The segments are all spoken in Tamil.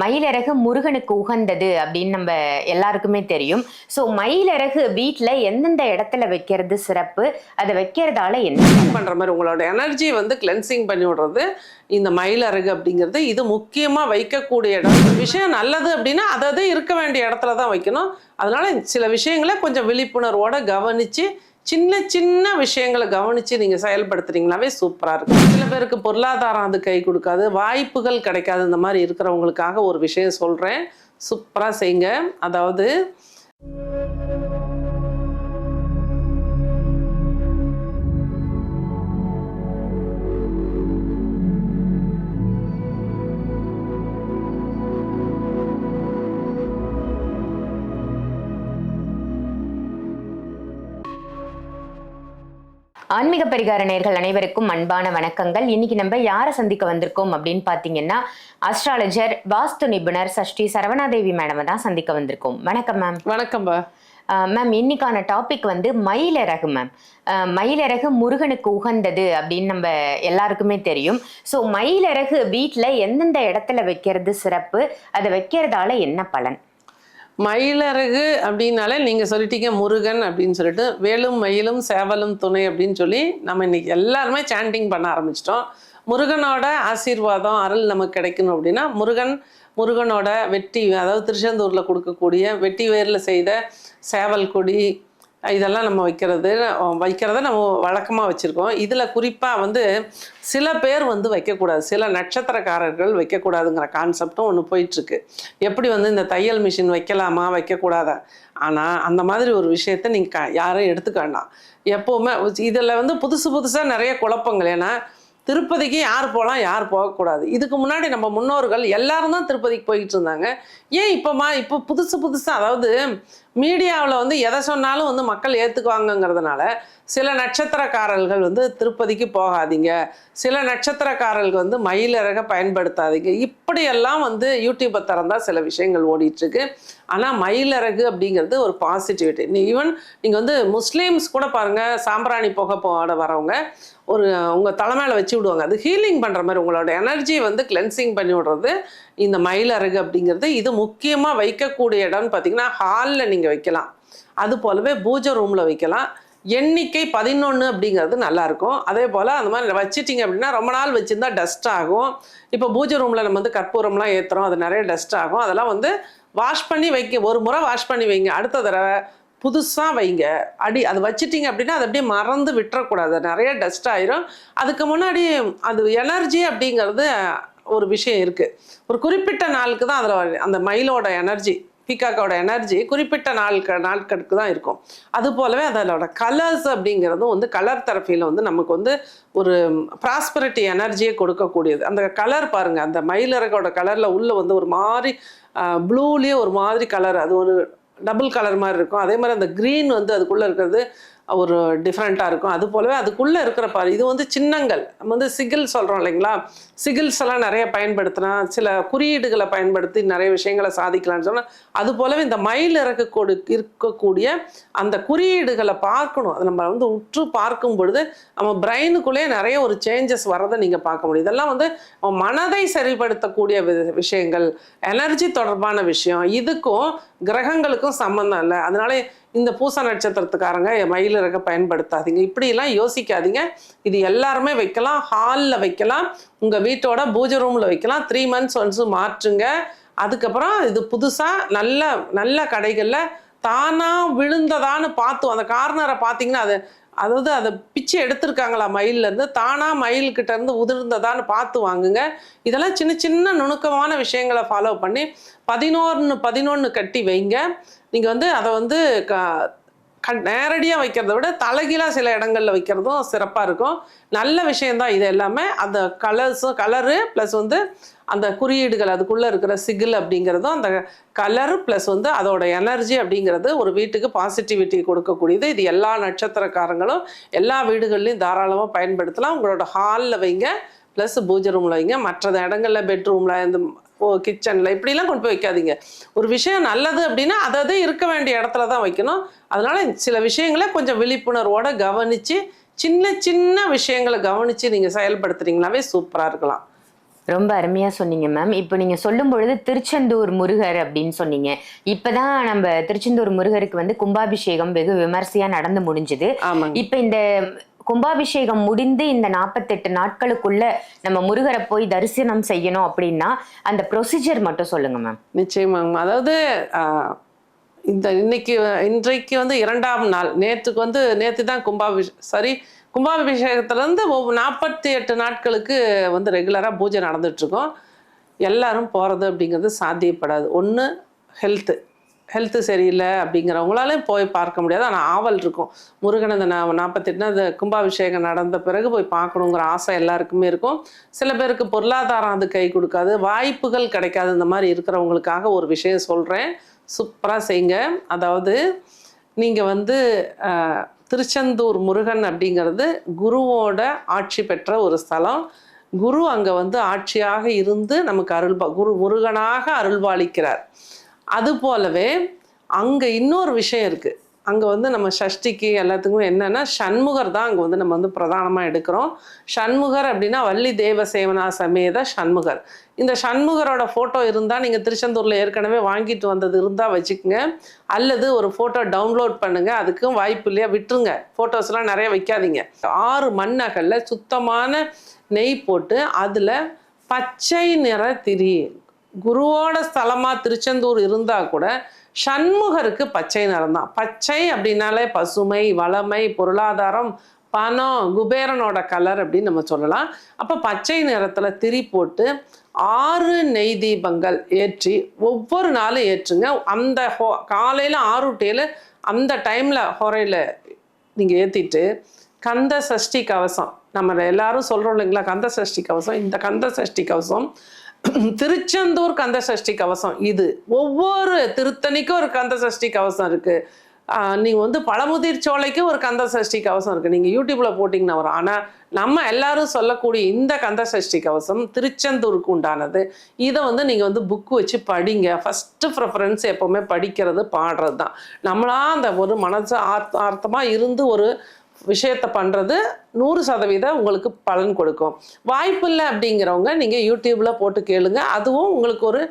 மயிலிறகு முருகனுக்கு உகந்தது அப்படின்னு நம்ம எல்லாருக்குமே தெரியும். ஸோ மயிலிறகு வீட்டில் எந்தெந்த இடத்துல வைக்கிறது சிறப்பு? அதை வைக்கிறதால என்ன? பண்ணுற மாதிரி உங்களோட எனர்ஜி வந்து கிளென்சிங் பண்ணி விடுறது இந்த மயிலரகு அப்படிங்கிறது. இது முக்கியமாக வைக்கக்கூடிய இடம். விஷயம் நல்லது அப்படின்னா அதாவது இருக்க வேண்டிய இடத்துல தான் வைக்கணும். அதனால சில விஷயங்களை கொஞ்சம் விழிப்புணர்வோட கவனித்து சின்ன சின்ன விஷயங்களை கவனித்து நீங்கள் செயல்படுத்துறீங்களாவே சூப்பராக இருக்கும். சில பேருக்கு பொருளாதாரம் அது கை கொடுக்காது. வாய்ப்புகள் கிடைக்காது. இந்த மாதிரி இருக்கிறவங்களுக்காக ஒரு விஷயம் சொல்கிறேன் சூப்பராக செய்யுங்க. அதாவது ஆன்மீக பரிகார நேர்கள் அனைவருக்கும் அன்பான வணக்கங்கள். இன்னைக்கு நம்ம யாரை சந்திக்க வந்திருக்கோம் அப்படின்னு பார்த்தீங்கன்னா அஸ்ட்ராலஜர் வாஸ்து நிபுணர் சஷ்டி சரவணாதேவி மேடமை தான் சந்திக்க வந்திருக்கோம். வணக்கம் மேம் வணக்கம்பா மேம் இன்னைக்கான டாபிக் வந்து மயிலிறகு மேம் அஹ், மயிலிறகு முருகனுக்கு உகந்தது அப்படின்னு நம்ம எல்லாருக்குமே தெரியும். ஸோ மயிலிறகு வீட்டில் எந்தெந்த இடத்துல வைக்கிறது சிறப்பு? அதை வைக்கிறதால என்ன பலன்? மயிலரகு அப்படின்னாலே நீங்கள் சொல்லிட்டீங்க முருகன் அப்படின்னு சொல்லிட்டு வேலும் மயிலும் சேவலும் துணை அப்படின்னு சொல்லி நம்ம இன்றைக்கி எல்லாருமே சாண்டிங் பண்ண ஆரம்பிச்சிட்டோம். முருகனோட ஆசீர்வாதம் அருள் நமக்கு கிடைக்கணும் அப்படின்னா முருகன் முருகனோட வெட்டி அதாவது திருச்செந்தூரில் கொடுக்கக்கூடிய வெட்டி வேரில் செய்த சேவல் கொடி இதெல்லாம் நம்ம வைக்கிறது வைக்கிறத நம்ம வழக்கமாக வச்சுருக்கோம். இதில் குறிப்பாக வந்து சில பேர் வந்து வைக்கக்கூடாது. சில நட்சத்திரக்காரர்கள் வைக்கக்கூடாதுங்கிற கான்செப்டும் ஒன்று போயிட்டுருக்கு. எப்படி வந்து இந்த தையல் மிஷின் வைக்கலாமா வைக்கக்கூடாதா? ஆனால் அந்த மாதிரி ஒரு விஷயத்தை நீங்கள் க யாரும் எடுத்துக்க வேண்டாம் எப்போவுமே இதில் வந்து புதுசு புதுசாக நிறைய குழப்பங்கள். ஏன்னா திருப்பதிக்கு யார் போகலாம் யார் போகக்கூடாது. இதுக்கு முன்னாடி நம்ம முன்னோர்கள் எல்லாரும் தான் திருப்பதிக்கு போயிட்டு இருந்தாங்க. ஏன் இப்போமா இப்போ புதுசு புதுசாக அதாவது மீடியாவில் வந்து எதை சொன்னாலும் வந்து மக்கள் ஏற்றுக்குவாங்கங்கிறதுனால சில நட்சத்திரக்காரர்கள் வந்து திருப்பதிக்கு போகாதீங்க. சில நட்சத்திரக்காரர்கள் வந்து மயிலிறக பயன்படுத்தாதீங்க. இப்படியெல்லாம் வந்து யூடியூப்பை திறந்தால் சில விஷயங்கள் ஓடிட்டுருக்கு. ஆனால் மயிலிறகு அப்படிங்கிறது ஒரு பாசிட்டிவிட்டி நீ ஈவன் நீங்கள் வந்து முஸ்லீம்ஸ் கூட பாருங்கள் சாம்பிராணி புகை போட வரவங்க ஒரு உங்கள் தலைமையில் வச்சு விடுவாங்க. அது ஹீலிங் பண்ணுற மாதிரி உங்களோட எனர்ஜி வந்து கிளென்சிங் பண்ணி விடுறது இந்த மயிலரகு அப்படிங்கிறது. இது முக்கியமாக வைக்கக்கூடிய இடம்னு பார்த்தீங்கன்னா ஹாலில் நீங்கள் வைக்கலாம். அது போலவே பூஜை ரூமில் வைக்கலாம். எண்ணிக்கை பதினொன்று அப்படிங்கிறது நல்லாயிருக்கும். அதே போல் அந்த மாதிரி வச்சிட்டிங்க அப்படின்னா ரொம்ப நாள் வச்சுருந்தா டஸ்ட் ஆகும். இப்போ பூஜை ரூமில் நம்ம வந்து கற்பூரம்லாம் ஏற்றுறோம் அது நிறைய டஸ்ட் ஆகும். அதெல்லாம் வந்து வாஷ் பண்ணி வைக்க ஒரு முறை வாஷ் பண்ணி வைங்க. அடுத்த தடவை புதுசாக வைங்க. அடி அது வச்சிட்டிங்க அப்படின்னா அது அப்படியே மறந்து விட்டுறக்கூடாது. நிறைய டஸ்ட் ஆயிரும். அதுக்கு முன்னாடி அது எனர்ஜி அப்படிங்கிறது ஒரு விஷயம் இருக்குது ஒரு குறிப்பிட்ட நாளுக்கு தான் அதில் அந்த மயிலோட எனர்ஜி பீகாக்கோட எனர்ஜி குறிப்பிட்ட நாள் நாட்களுக்கு தான் இருக்கும். அது போலவே அதோட கலர்ஸ் அப்படிங்கிறதும் வந்து கலர் தெரப்பியில் வந்து நமக்கு வந்து ஒரு ப்ராஸ்பரிட்டி எனர்ஜியை கொடுக்கக்கூடியது. அந்த கலர் பாருங்கள் அந்த மயிலிறகோட கலரில் உள்ளே வந்து ஒரு மாதிரி ப்ளூலேயே ஒரு மாதிரி கலர் அது ஒரு டபுள் கலர் மாதிரி இருக்கும். அதே மாதிரி அந்த க்ரீன் வந்து அதுக்குள்ளே இருக்கிறது ஒரு டிஃப்ரெண்ட்டாக இருக்கும். அது போலவே அதுக்குள்ளே இருக்கிற பாரு இது வந்து சின்னங்கள். நம்ம வந்து சிகில் சொல்கிறோம் இல்லைங்களா? சிகில்ஸ் எல்லாம் நிறைய பயன்படுத்தினா சில குறியீடுகளை பயன்படுத்தி நிறைய விஷயங்களை சாதிக்கலாம்னு சொன்னால் அது போலவே இந்த மயில் இறக்கக்கூடு கொடு இருக்கக்கூடிய அந்த குறியீடுகளை பார்க்கணும். அதை நம்ம வந்து உற்று பார்க்கும் பொழுது நம்ம பிரெயினுக்குள்ளேயே நிறைய ஒரு சேஞ்சஸ் வரதை நீங்கள் பார்க்க முடியும். இதெல்லாம் வந்து மனதை சரிப்படுத்தக்கூடிய வி- விஷயங்கள் எனர்ஜி தொடர்பான விஷயம் இதுக்கும் கிரகங்களுக்கும் சம்மந்தம் இல்லை. அதனால இந்த பூச நட்சத்திரத்துக்காரங்க மயில் இறக்க பயன்படுத்தாதீங்க. இப்படிலாம் யோசிக்காதீங்க. இது எல்லாருமே வைக்கலாம். ஹாலில் வைக்கலாம். உங்கள் வீட்டோட பூஜை ரூமில் வைக்கலாம். த்ரீ மந்த்ஸ் ஒன்ஸு மாற்றுங்க. அதுக்கப்புறம் இது புதுசாக நல்ல நல்ல கடைகளில் தானாக விழுந்ததான்னு பார்த்து அந்த கார்னரை பார்த்தீங்கன்னா அது அதாவது அதை பிச்சு எடுத்திருக்காங்களா மயிலேருந்து தானாக மயில்கிட்ட இருந்து உதிர்ந்ததான்னு பார்த்து வாங்குங்க. இதெல்லாம் சின்ன சின்ன நுணுக்கமான விஷயங்களை ஃபாலோ பண்ணி பதினோருன்னு பதினொன்று கட்டி வைங்க. நீங்கள் வந்து அதை வந்து க க நேரடியாக வைக்கிறத விட தலைகீழாக சில இடங்களில் வைக்கிறதும் சிறப்பாக இருக்கும். நல்ல விஷயந்தான் இது எல்லாமே. அந்த கலர்ஸும் கலரு ப்ளஸ் வந்து அந்த குறியீடுகள் அதுக்குள்ளே இருக்கிற சிகில் அப்படிங்கிறதும் அந்த கலர் ப்ளஸ் வந்து அதோட எனர்ஜி அப்படிங்கிறது ஒரு வீட்டுக்கு பாசிட்டிவிட்டி கொடுக்கக்கூடியது. இது எல்லா நட்சத்திரக்காரங்களும் எல்லா வீடுகள்லையும் தாராளமாக பயன்படுத்தலாம். உங்களோட ஹாலில் வைங்க ப்ளஸ் பூஜை ரூமில் வைங்க. மற்ற இடங்களில் பெட்ரூமில் இந்த ஓ கிச்சனில் இப்படிலாம் கொண்டு போய் வைக்காதீங்க. ஒரு விஷயம் நல்லது அப்படின்னா அதாவது இருக்க வேண்டிய இடத்துல தான் வைக்கணும். அதனால் சில விஷயங்களை கொஞ்சம் விழிப்புணர்வோடு கவனித்து சின்ன சின்ன விஷயங்களை கவனித்து நீங்கள் செயல்படுத்துகிறீங்களாவே சூப்பராக இருக்கலாம். ரொம்ப அருமையா சொன்னீங்க மேம் இப்போ நீங்க சொல்லும் பொழுது திருச்செந்தூர் முருகர் அப்படின்னு சொன்னீங்க. இப்பதான் நம்ம திருச்செந்தூர் முருகருக்கு வந்து கும்பாபிஷேகம் வெகு விமர்சையா நடந்து முடிஞ்சுது. இப்ப இந்த கும்பாபிஷேகம் முடிந்து இந்த நாற்பத்தெட்டு நாட்களுக்குள்ள நம்ம முருகரை போய் தரிசனம் செய்யணும் அப்படின்னா அந்த ப்ரொசீஜர் மட்டும் சொல்லுங்க மேம் நிச்சயமாங்க அதாவது இந்த இன்னைக்கு இன்றைக்கு வந்து இரண்டாம் நாள். நேற்றுக்கு வந்து நேற்று தான் கும்பாபிஷே சரி கும்பாபிஷேகத்துலேருந்து ஒவ்வொரு நாற்பத்தி எட்டு நாட்களுக்கு வந்து ரெகுலராக பூஜை நடந்துட்டுருக்கோம். எல்லாரும் போகிறது அப்படிங்கிறது சாத்தியப்படாது. ஒன்று ஹெல்த்து ஹெல்த்து சரியில்லை அப்படிங்கிறவங்களாலையும் போய் பார்க்க முடியாது. ஆனால் ஆவல் இருக்கும். முருகன் அந்த நா நாற்பத்தெட்டுனா அந்த கும்பாபிஷேகம் நடந்த பிறகு போய் பார்க்கணுங்கிற ஆசை எல்லாருக்குமே இருக்கும். சில பேருக்கு பொருளாதாரம் அது கை கொடுக்காது. வாய்ப்புகள் கிடைக்காது. இந்த மாதிரி இருக்கிறவங்களுக்காக ஒரு விஷயம் சொல்கிறேன் சூப்பராக செய்யுங்க. அதாவது நீங்கள் வந்து திருச்செந்தூர் முருகன் அப்படிங்கிறது குருவோட ஆட்சி பெற்ற ஒரு ஸ்தலம். குரு அங்கே வந்து ஆட்சியாக இருந்து நமக்கு அருள்பா குரு முருகனாக அருள்பாலிக்கிறார். அது போலவே அங்கே இன்னொரு விஷயம் இருக்குது அங்கே வந்து நம்ம சஷ்டிக்கு எல்லாத்துக்கும் என்னென்னா சண்முகர் தான் அங்கே வந்து நம்ம வந்து பிரதானமாக எடுக்கிறோம். சண்முகர் அப்படின்னா வள்ளி தேவசேவனா சமேத சண்முகர். இந்த சண்முகரோட ஃபோட்டோ இருந்தால் நீங்கள் திருச்செந்தூரில் ஏற்கனவே வாங்கிட்டு வந்தது இருந்தால் வச்சுக்கோங்க. அல்லது ஒரு ஃபோட்டோ டவுன்லோட் பண்ணுங்கள் அதுக்கும் வாய்ப்பு இல்லையா? விட்டுருங்க. ஃபோட்டோஸ்லாம் நிறைய வைக்காதீங்க. ஆறு மண்ணகல்ல சுத்தமான நெய் போட்டு அதில் பச்சை நிற திரி குருவோட ஸ்தலமாக திருச்செந்தூர் இருந்தால் கூட சண்முகருக்கு பச்சை நிறம் தான். பச்சை அப்படின்னாலே பசுமை வளமை பொருளாதாரம் பணம் குபேரனோட கலர் அப்படின்னு நம்ம சொல்லலாம். அப்போ பச்சை நிறத்தில் திரி போட்டு ஆறு நெய் தீபங்கள் ஏற்றி ஒவ்வொரு நாளும் ஏற்றுங்க. அந்த ஹோ காலையில் ஆறு டேல அந்த டைமில் ஹொரையில் நீங்கள் ஏற்றிட்டு கந்த சஷ்டி கவசம் நம்ம எல்லாரும் சொல்கிறோம் இல்லைங்களா கந்த சஷ்டி கவசம். இந்த கந்த சஷ்டி கவசம் திருச்செந்தூர் கந்த சஷ்டி கவசம் இது. ஒவ்வொரு திருத்தணிக்கும் ஒரு கந்த சஷ்டி கவசம் இருக்குது நீங்கள் வந்து பழமுதிர் சோலைக்கு ஒரு கந்த சஷ்டி கவசம் இருக்குது நீங்கள் யூடியூப்பில் போட்டிங்கன்னா வரும். ஆனால் நம்ம எல்லாரும் சொல்லக்கூடிய இந்த கந்த சஷ்டி கவசம் திருச்செந்தூருக்கு உண்டானது. இதை வந்து நீங்கள் வந்து புக்கு வச்சு படிங்க. ஃபஸ்ட்டு ப்ரிஃபரன்ஸ் எப்போவுமே படிக்கிறது பாடுறது தான் நம்மளா அந்த ஒரு மனசு ஆர்த்த ஆர்த்தமாக இருந்து ஒரு விஷயத்தை பண்ணுறது நூறு சதவீதம் உங்களுக்கு பலன் கொடுக்கும். வாய்ப்பு இல்லை அப்படிங்கிறவங்க நீங்கள் யூடியூப்பில் போட்டு கேளுங்க. அதுவும் உங்களுக்கு ஒரு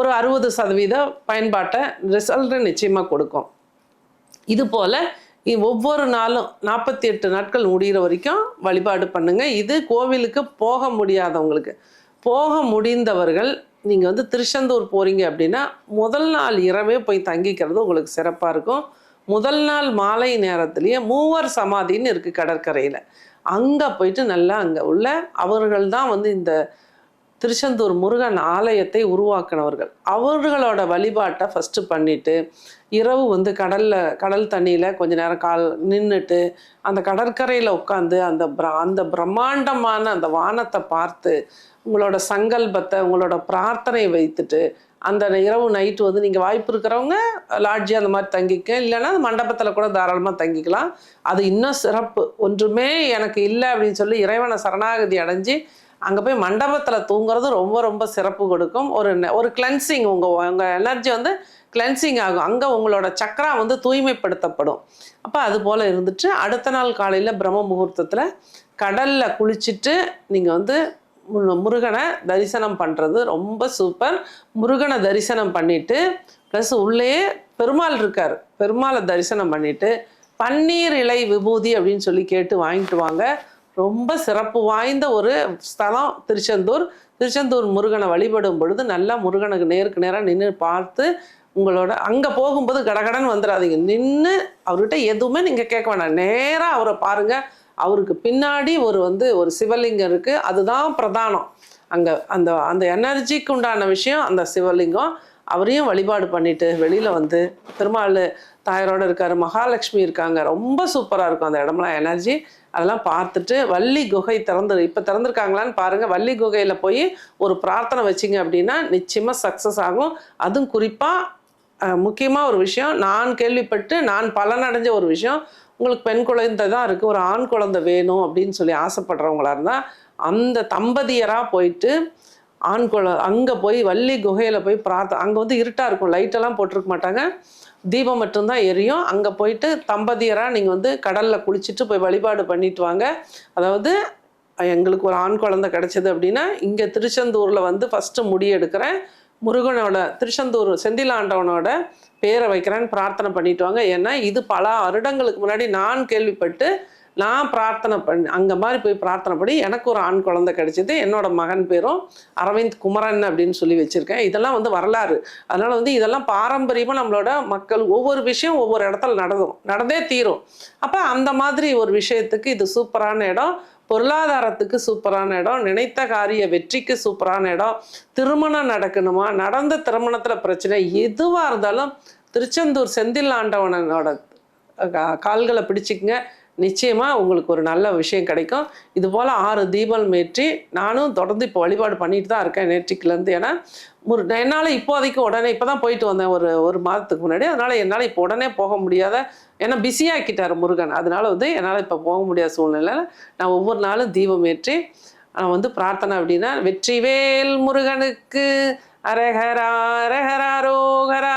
ஒரு அறுபது சதவீத பயன்பாட்டை ரிசல்ட்டு நிச்சயமாக கொடுக்கும். இது போல் ஒவ்வொரு நாளும் நாற்பத்தி எட்டு நாட்கள் முடிகிற வரைக்கும் வழிபாடு பண்ணுங்கள் இது கோவிலுக்கு போக முடியாதவங்களுக்கு. போக முடிந்தவர்கள் நீங்கள் வந்து திருச்செந்தூர் போகிறீங்க அப்படின்னா முதல் நாள் இரவே போய் தங்கிக்கிறது உங்களுக்கு சிறப்பாக இருக்கும். முதல் நாள் மாலை நேரத்துலேயே மூவர் சமாதின்னு இருக்குது கடற்கரையில். அங்கே போயிட்டு நல்லா அங்கே உள்ள அவர்கள் தான் வந்து இந்த திருச்செந்தூர் முருகன் ஆலயத்தை உருவாக்கினவர்கள். அவர்களோட வழிபாட்டை ஃபஸ்ட்டு பண்ணிவிட்டு இரவு வந்து கடலில் கடல் தண்ணியில் கொஞ்ச நேரம் கால் நின்றுட்டு அந்த கடற்கரையில் உட்காந்து அந்த பிர அந்த பிரம்மாண்டமான அந்த வானத்தை பார்த்து உங்களோட சங்கல்பத்தை உங்களோட பிரார்த்தனை வைத்துட்டு அந்த இரவு நைட்டு வந்து நீங்கள் வாய்ப்பு இருக்கிறவங்க லாட்ஜி அந்த மாதிரி தங்கிக்க. இல்லைன்னா அந்த மண்டபத்தில் கூட தாராளமாக தங்கிக்கலாம். அது இன்னும் சிறப்பு. ஒன்றுமே எனக்கு இல்லை அப்படின்னு சொல்லி இறைவனை சரணாகதி அடைஞ்சு அங்கே போய் மண்டபத்தில் தூங்குறது ரொம்ப ரொம்ப சிறப்பு கொடுக்கும். ஒரு நெ- ஒரு கிளென்சிங் உங்கள் உங்கள் எனர்ஜி வந்து கிளென்சிங் ஆகும். அங்கே உங்களோட சக்கரா வந்து தூய்மைப்படுத்தப்படும். அப்போ அது போல் இருந்துட்டு அடுத்த நாள் காலையில் பிரம்ம முகூர்த்தத்தில் கடலில் குளிச்சுட்டு நீங்கள் வந்து முருகனை தரிசனம் பண்ணுறது ரொம்ப சூப்பர் முருகனை தரிசனம் பண்ணிவிட்டு ப்ளஸ் உள்ளேயே பெருமாள் இருக்கார். பெருமாளை தரிசனம் பண்ணிவிட்டு பன்னீர் இலை விபூதி அப்படின்னு சொல்லி கேட்டு வாங்கிட்டு வாங்க. ரொம்ப சிறப்பு வாய்ந்த ஒரு ஸ்தலம் திருச்செந்தூர். திருச்செந்தூர் முருகனை வழிபடும் பொழுது நல்லா முருகனுக்கு நேருக்கு நேராக நின்று பார்த்து உங்களோட அங்கே போகும்போது கடகடன்னு வந்துடாதீங்க. நின்று அவர்கிட்ட எதுவுமே நீங்கள் கேட்க வேண்டாம் நேராக அவரை பாருங்கள் அவருக்கு பின்னாடி ஒரு வந்து ஒரு சிவலிங்கம் இருக்குது அதுதான் பிரதானம். அங்கே அந்த அந்த எனர்ஜிக்கு உண்டான விஷயம் அந்த சிவலிங்கம். அவரையும் வழிபாடு பண்ணிட்டு வெளியில் வந்து திருமால் தாயாரோட இருக்காரு மகாலட்சுமி இருக்காங்க. ரொம்ப சூப்பராக இருக்கும் அந்த இடம்லாம் எனர்ஜி அதெல்லாம் பார்த்துட்டு வள்ளி குகை திறந்து இப்போ திறந்துருக்காங்களான்னு பாருங்கள் வள்ளி குகையில் போய் ஒரு பிரார்த்தனை வச்சிங்க அப்படின்னா நிச்சயமாக சக்ஸஸ் ஆகும். அதுவும் குறிப்பாக முக்கியமாக ஒரு விஷயம் நான் கேள்விப்பட்டு நான் பலனடைஞ்ச ஒரு விஷயம் உங்களுக்கு பெண் குழந்தை தான் இருக்குது ஒரு ஆண் குழந்தை வேணும் அப்படின்னு சொல்லி ஆசைப்படுறவங்களா இருந்தால் அந்த தம்பதியராக போயிட்டு ஆண் குழ அங்கே போய் வள்ளி குகையில் போய் பிரார்த்த அங்கே வந்து இருட்டாக இருக்கும் லைட்டெல்லாம் போட்டிருக்க மாட்டாங்க. தீபம் மட்டும்தான் எரியும். அங்கே போயிட்டு தம்பதியராக நீங்கள் வந்து கடலில் குளிச்சுட்டு போய் வழிபாடு பண்ணிட்டு வாங்க. அதாவது எங்களுக்கு ஒரு ஆண் குழந்தை கிடச்சிது அப்படின்னா இங்கே திருச்செந்தூரில் வந்து ஃபஸ்ட்டு முடி எடுக்கிறேன். முருகனோட திருச்செந்தூர் செந்திலாண்டவனோட பேரை வைக்கிறேன்னு பிரார்த்தனை பண்ணிட்டு வாங்க ஏன்னா இது பல வருடங்களுக்கு முன்னாடி நான் கேள்விப்பட்டு நான் பிரார்த்தனை பண்ணி அங்கே மாதிரி போய் பிரார்த்தனை பண்ணி எனக்கு ஒரு ஆண் குழந்தை கிடைச்சிது. என்னோட மகன் பேரும் அரவிந்த் குமரன் அப்படின்னு சொல்லி வச்சுருக்கேன். இதெல்லாம் வந்து வரலாறு. அதனால் வந்து இதெல்லாம் பாரம்பரியமாக நம்மளோட மக்கள் ஒவ்வொரு விஷயம் ஒவ்வொரு இடத்துல நடக்கும் நடந்தே தீரும். அப்போ அந்த மாதிரி ஒரு விஷயத்துக்கு இது சூப்பரான இடம். பொருளாதாரத்துக்கு சூப்பரான இடம் நினைத்த காரிய வெற்றிக்கு சூப்பரான இடம் திருமணம் நடக்கணுமா நடந்த திருமணத்தில் பிரச்சனை எதுவாக இருந்தாலும் திருச்செந்தூர் செந்தில் ஆண்டவனோட கா- கால்களை பிடிச்சிக்கங்க. நிச்சயமாக உங்களுக்கு ஒரு நல்ல விஷயம் கிடைக்கும். இது போல் ஆறு தீபம் ஏற்றி நானும் தொடர்ந்து இப்போ வழிபாடு பண்ணிட்டு தான் இருக்கேன் நேற்றுக்குலேருந்து ஏன்னா முரு என்னால் இப்போதைக்கு உடனே இப்போ தான் போயிட்டு வந்தேன். ஒரு ஒரு மாதத்துக்கு முன்னாடி. அதனால் என்னால் இப்போ உடனே போக முடியாத ஏன்னா பிஸியாக்கிட்டார் முருகன். அதனால வந்து என்னால் இப்போ போக முடியாத சூழ்நிலையில் நான் ஒவ்வொரு நாளும் தீபம் ஏற்றி நான் வந்து பிரார்த்தனை அப்படின்னா வெற்றிவேல் முருகனுக்கு அரஹரா அரஹரா ரோகரா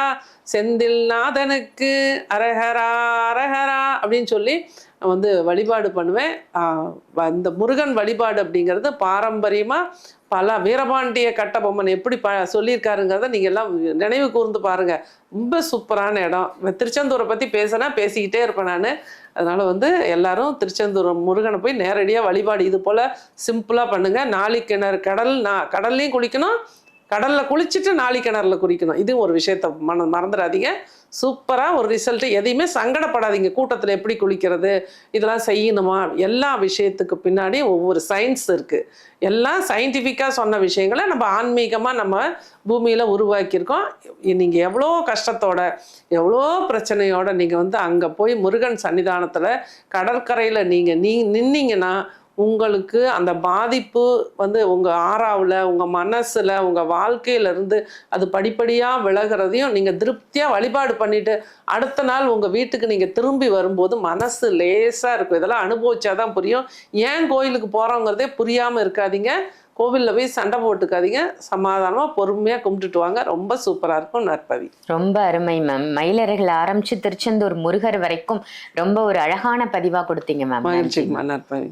செந்தில் நாதனுக்கு அரஹரா அரஹரா அப்படின்னு சொல்லி நான் வந்து வழிபாடு பண்ணுவேன். வ- இந்த முருகன் வழிபாடு அப்படிங்கிறது பாரம்பரியமாக பல வீரபாண்டிய கட்டபொம்மன் எப்படி ப சொல்லியிருக்காருங்கிறத நீங்கள் எல்லாம் நினைவு கூர்ந்து பாருங்கள் ரொம்ப சூப்பரான இடம். திருச்செந்தூரை பற்றி பேசினா பேசிக்கிட்டே இருப்பேன் நான். அதனால் வந்து எல்லாரும் திருச்செந்தூர் முருகனை போய் நேரடியாக வழிபாடு. இது போல் சிம்பிளாக பண்ணுங்கள் நாளைக்கு கிணறு கடல் நான் கடல்லையும் குளிக்கணும். கடலில் குளிச்சுட்டு நாளி கிணறுல குளிக்கணும் இது ஒரு விஷயத்த மன மறந்துடாதீங்க. சூப்பராக ஒரு ரிசல்ட்டு எதையுமே சங்கடப்படாதீங்க. கூட்டத்தில் எப்படி குளிக்கிறது இதெல்லாம் செய்யணுமா? எல்லா விஷயத்துக்கு பின்னாடி ஒவ்வொரு சயின்ஸ் இருக்குது எல்லாம் சயின்டிஃபிக்காக சொன்ன விஷயங்களை நம்ம ஆன்மீகமாக நம்ம பூமியில் உருவாக்கியிருக்கோம். நீங்கள் எவ்வளோ கஷ்டத்தோட எவ்வளோ பிரச்சனையோட நீங்கள் வந்து அங்கே போய் முருகன் சன்னிதானத்தில் கடற்கரையில் நீங்கள் நீ நின்னீங்கன்னா உங்களுக்கு அந்த பாதிப்பு வந்து உங்கள் ஆறாவில் உங்கள் மனசில் உங்கள் வாழ்க்கையிலேருந்து அது படிப்படியாக விலகிறதையும் நீங்கள் திருப்தியாக வழிபாடு பண்ணிட்டு அடுத்த நாள் உங்கள் வீட்டுக்கு நீங்கள் திரும்பி வரும்போது மனசு லேசாக இருக்கும். இதெல்லாம் அனுபவிச்சாதான் புரியும். ஏன் கோயிலுக்கு போகிறோங்கிறதே புரியாமல் இருக்காதீங்க. கோவிலில் போய் சண்டை போட்டுக்காதீங்க. சமாதானமாக பொறுமையாக கும்பிட்டுட்டு வாங்க. ரொம்ப சூப்பராக இருக்கும் நற்பவி. ரொம்ப அருமை மேம் மயிலறைகள் ஆரம்பிச்சு திருச்செந்தூர் முருகர் வரைக்கும் ரொம்ப ஒரு அழகான பதிவா கொடுத்தீங்க மேம் நற்பவி.